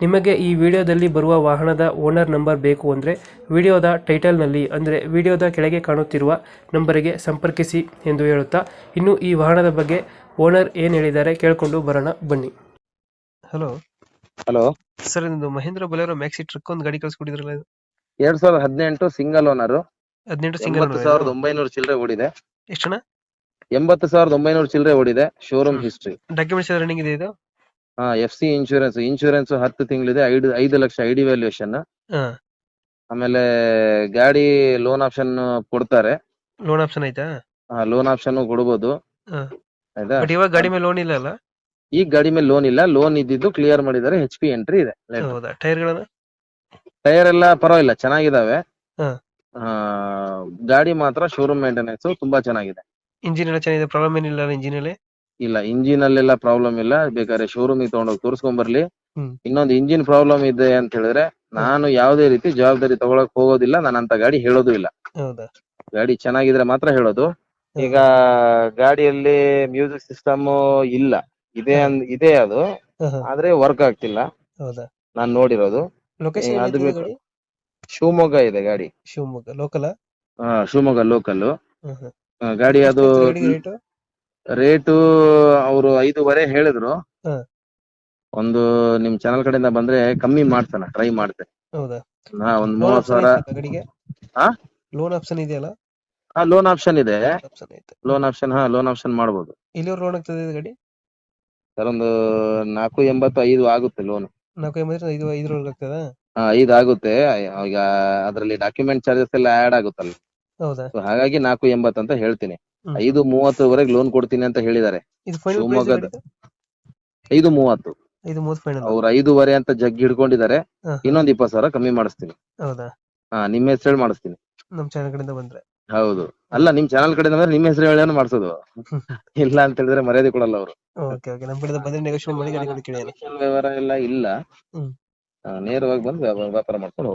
ನಿಮಗೆ ಈ ವಿಡಿಯೋದಲ್ಲಿ ಬರುವ ವಾಹನದ ಓನರ್ ನಂಬರ್ ಬೇಕು ಅಂದರೆ ವಿಡಿಯೋದ ಟೈಟಲ್ನಲ್ಲಿ ಅಂದರೆ ವಿಡಿಯೋದ ಕೆಳಗೆ ಕಾಣುತ್ತಿರುವ ನಂಬರಿಗೆ ಸಂಪರ್ಕಿಸಿ ಎಂದು ಹೇಳುತ್ತಾ ಇನ್ನು ಈ ವಾಹನದ ಬಗ್ಗೆ ಓನರ್ ಏನು ಹೇಳಿದ್ದಾರೆ ಕೇಳಿಕೊಂಡು ಬರೋಣ ಬನ್ನಿ. ಹಲೋ ಹಲೋ ಸರ್ ನಿಮ್ಮದು ಮಹೇಂದ್ರ ಬೊಲೆರೋ ಮ್ಯಾಕ್ಸಿ ಟ್ರಕ್ ಒಂದು ಗಾಡಿ ಕಳಿಸ್ಕೊಟ್ಟಿದ್ರಲ್ಲ ಇದು? ಎರಡ್ ಸಾವಿರದ ಹದಿನೆಂಟು ಸಿಂಗಲ್ ಓನರ್ ಹದಿನೆಂಟು ಸಿಂಗಲ್ ಸಾವಿರದ ಒಂಬೈನೂರು ಚಿಲ್ಲರೆ ಓಡಿದೆ. ಎಷ್ಟು ಎಂಬತ್ತು ಸಾವಿರದ ಒಂಬೈನೂರು ಚಿಲ್ಲರೆ ಓಡಿದೆ. ಶೋರೂಮ್ ಹಿಸ್ಟ್ರಿ ಡಾಕ್ಯುಮೆಂಟ್ಸ್ ರನ್ನಿಂಗ್ ಇದೆ ಇದು? ಎಫ್ ಸಿ ಇನ್ಶೂರೆನ್ಸ್ ಇನ್ಶೂರೆನ್ಸ್ ಹತ್ತು ತಿಂಗಳಿದೆ ಐದು ಐದು ಲಕ್ಷ ಐಡಿ ವ್ಯಾಲ್ಯೂಯೇಷನ್ ಆಮೇಲೆ ಗಾಡಿ ಲೋನ್ ಆಪ್ಷನ್ ಕೊಡ್ತಾರೆ. ಲೋನ್ ಆಪ್ಷನ್ ಹಾ ಲೋನ್ ಆಪ್ಷನ್ ಕೊಡ್ಬೋದು. ಆಯ್ತಾ? ಬಟ್ ಇವಾಗ ಗಾಡಿ ಮೇಲೆ ಲೋನ್ ಇಲ್ಲ ಅಲ್ಲ? ಈ ಗಾಡಿ ಮೇಲೆ ಲೋನ್ ಇಲ್ಲ. ಲೋನ್ ಇದ್ದಿದ್ದು ಕ್ಲಿಯರ್ ಮಾಡಿದ್ದಾರೆ ಹೆಚ್ ಪಿ ಎಂಟ್ರಿ ಇದೆ. ಹೌದಾ? ಟೈರ್ಗಳನ್ನ ಟೈರ್ ಎಲ್ಲ ಪರವಾಗಿಲ್ಲ ಚೆನ್ನಾಗಿದಾವೆ. ಗಾಡಿ ಮಾತ್ರ ಶೋರೂಮ್ ಮೇಂಟೆನೆನ್ಸ್ ತುಂಬಾ ಚೆನ್ನಾಗಿದೆ. ಇಂಜಿನ್ ಎಲ್ಲ ಚೆನ್ನಾಗಿದೆ ಪ್ರಾಬ್ಲಮ್ ಏನಿಲ್ಲ ಇಂಜಿನ್ ಅಲ್ಲಿ? ಇಲ್ಲ ಇಂಜಿನ್ ಅಲ್ಲೆಲ್ಲ ಪ್ರಾಬ್ಲಮ್ ಇಲ್ಲ. ಬೇಕಾದ್ರೆ ಶೋರೂಮ್ ತಗೊಂಡೋಗಿ ತೋರಿಸ್ಕೊಂಡ್ ಬರ್ಲಿ. ಹ್ಮ್. ಇನ್ನೊಂದು ಇಂಜಿನ್ ಪ್ರಾಬ್ಲಮ್ ಇದೆ ಅಂತ ಹೇಳಿದ್ರೆ ನಾನು ಯಾವುದೇ ರೀತಿ ಜವಾಬ್ದಾರಿ ತಗೊಳಕ್ ಹೋಗೋದಿಲ್ಲ. ನಾನು ಅಂತ ಗಾಡಿ ಹೇಳೋದು ಇಲ್ಲ. ಹೌದಾ? ಗಾಡಿ ಚೆನ್ನಾಗಿದ್ರೆ ಮಾತ್ರ ಹೇಳೋದು. ಈಗ ಗಾಡಿಯಲ್ಲಿ ಮ್ಯೂಸಿಕ್ ಸಿಸ್ಟಮ್ ಇಲ್ಲ. ಇದೆ ಅಂದ್ ಇದೆ ಅದು. ಹಾ, ಹಾ. ಆದ್ರೆ ವರ್ಕ್ ಆಗ್ತಿಲ್ಲ. ಹೌದಾ? ನಾನ್ ನೋಡಿರೋದು. ಲೊಕೇಶನ್ ಅದು ಬೇಕು. ಗಾಡಿ? ಶಿವಮೊಗ್ಗ ಇದೆ ಗಾಡಿ. ಶಿವಮೊಗ್ಗ ಲೋಕಲ್ ಶಿವಮೊಗ್ಗ ಲೋಕಲ್ ಗಾಡಿ ಅದು ರೇಟ್ ರೇಟು ಅವರು ಐದೂವರೆ ಹೇಳಿದ್ರು. ಹಾ. ಒಂದು ನಿಮ್ ಚಾನಲ್ ಕಡೆಯಿಂದ ಬಂದ್ರೆ ಕಮ್ಮಿ ಮಾಡ್ತಾನ ಟ್ರೈ ಮಾಡ್ತೆ. ಹೌದಾ? ಹಾ ಒಂದ್ ಲೋನ್ ಮೂವತ್ ಆಪ್ಷನ್ ಸಾವಿರ ಗಾಡಿಗೆ ಹಾ? ಲೋನ್ ಆಪ್ಷನ್ ಇದೆಯಲ್ಲ? ಹಾ ಲೋನ್ ಆಪ್ಷನ್ ಇದೆ. ಆಪ್ಷನ್ ಐತೆ. ಲೋನ್ ಆಪ್ಷನ್ ಹಾ ಲೋನ್ ಆಪ್ಷನ್ ಮಾಡ್ಬೋದು. ಇಲ್ಲಿ ಲೋನ್ ಆಗ್ತದೆ ಇದು ಗಾಡಿ? ಸರ್ ಒಂದು ನಾಲ್ಕು ಎಂಬತ್ತು ಐದು ಆಗುತ್ತೆ ಲೋನ್ ನಾಲ್ಕು ಎಂಬತ್ತು ಐದು ಐದರೊಳಗೆ ಆಗ್ತದ? ಹಾ ಐದು ಆಗುತ್ತೆ. ಈಗ ಅದ್ರಲ್ಲಿ ಡಾಕ್ಯುಮೆಂಟ್ ಚಾರ್ಜಸ್ ಎಲ್ಲ ಆಡ್ ಆಗುತ್ತಲ್ಲ. ಹೌದಾ? So ಹಾಗಾಗಿ ನಾಲ್ಕು ಎಂಬತ್ತು ಅಂತ ಹೇಳ್ತೀನಿ. ಐದು ಮೂವತ್ತುವರೆಗೆ ಲೋನ್ ಕೊಡ್ತೀನಿ ಅಂತ ಹೇಳಿದ್ದಾರೆ. ಶಿವಮೊಗ್ಗದ ಐದು ಮೂವತ್ತು. ಅವ್ರ ಐದೂವರೆ ಅಂತ ಜಗ್ ಹಿಡ್ಕೊಂಡಿದ್ದಾರೆ. ಇನ್ನೊಂದ್ ಇಪ್ಪತ್ ಸಾವಿರ ಕಮ್ಮಿ ಮಾಡಿಸ್ತೀನಿ. ಹೌದಾ? ಹಾ ನಿಮ್ಮ ಹೆಸರು ಹೇಳಿ ಮಾಡಿಸ್ತೀನಿ. ನಮ್ ಚಾನಲ್ ಕಡೆಯಿಂದ ಬಂದ್ರೆ. ಹೌದು. ಅಲ್ಲ ನಿಮ್ ಚಾನಲ್ ಕಡೆ ಅಂದ್ರೆ ನಿಮ್ಮ ಹೆಸರು ಹೇಳಿ ಮಾಡಿಸೋದು. ಇಲ್ಲ ಅಂತ ಹೇಳಿದ್ರೆ ಮರ್ಯಾದೆ ಕೊಡಲ್ಲ ಅವರು. ಓಕೆ ಕಡೆಯಿಂದ ಬಂದ್ರೆ ಮಾಡಿ ವ್ಯವಹಾರ ಎಲ್ಲ ಇಲ್ಲ. ನೇರವಾಗಿ ಬಂದು ವ್ಯಾಪ- ವ್ಯಾಪಾರ ಮಾಡ್ಕೊಂಡು